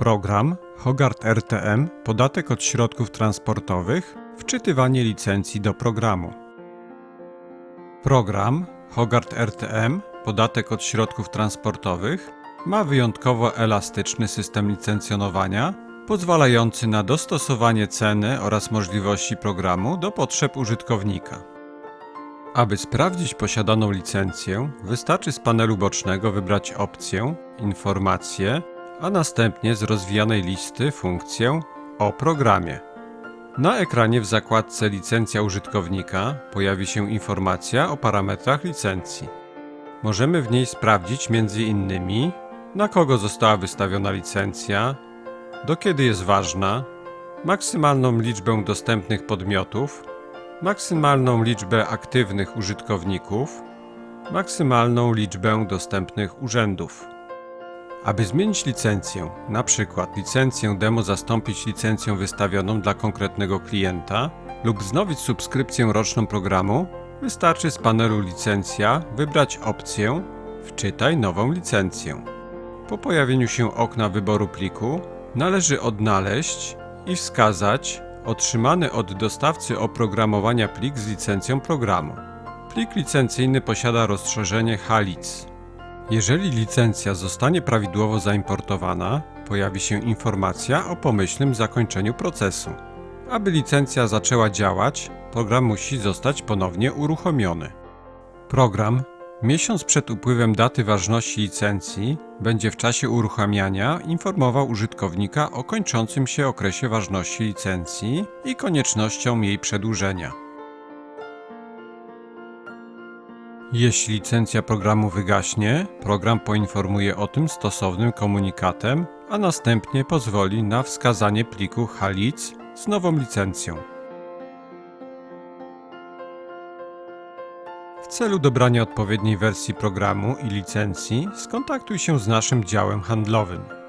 Program Hogart RTM Podatek od środków transportowych Wczytywanie licencji do programu. Program Hogart RTM Podatek od środków transportowych ma wyjątkowo elastyczny system licencjonowania, pozwalający na dostosowanie ceny oraz możliwości programu do potrzeb użytkownika. Aby sprawdzić posiadaną licencję, wystarczy z panelu bocznego wybrać opcję Informacje, a następnie z rozwijanej listy funkcję O programie. Na ekranie w zakładce Licencja użytkownika pojawi się informacja o parametrach licencji. Możemy w niej sprawdzić m.in. na kogo została wystawiona licencja, do kiedy jest ważna, maksymalną liczbę dostępnych podmiotów, maksymalną liczbę aktywnych użytkowników, maksymalną liczbę dostępnych urzędów. Aby zmienić licencję, na przykład licencję demo zastąpić licencją wystawioną dla konkretnego klienta lub wznowić subskrypcję roczną programu, wystarczy z panelu Licencja wybrać opcję Wczytaj nową licencję. Po pojawieniu się okna wyboru pliku należy odnaleźć i wskazać otrzymany od dostawcy oprogramowania plik z licencją programu. Plik licencyjny posiada rozszerzenie HALIC. Jeżeli licencja zostanie prawidłowo zaimportowana, pojawi się informacja o pomyślnym zakończeniu procesu. Aby licencja zaczęła działać, program musi zostać ponownie uruchomiony. Program miesiąc przed upływem daty ważności licencji będzie w czasie uruchamiania informował użytkownika o kończącym się okresie ważności licencji i koniecznością jej przedłużenia. Jeśli licencja programu wygaśnie, program poinformuje o tym stosownym komunikatem, a następnie pozwoli na wskazanie pliku HALIC z nową licencją. W celu dobrania odpowiedniej wersji programu i licencji skontaktuj się z naszym działem handlowym.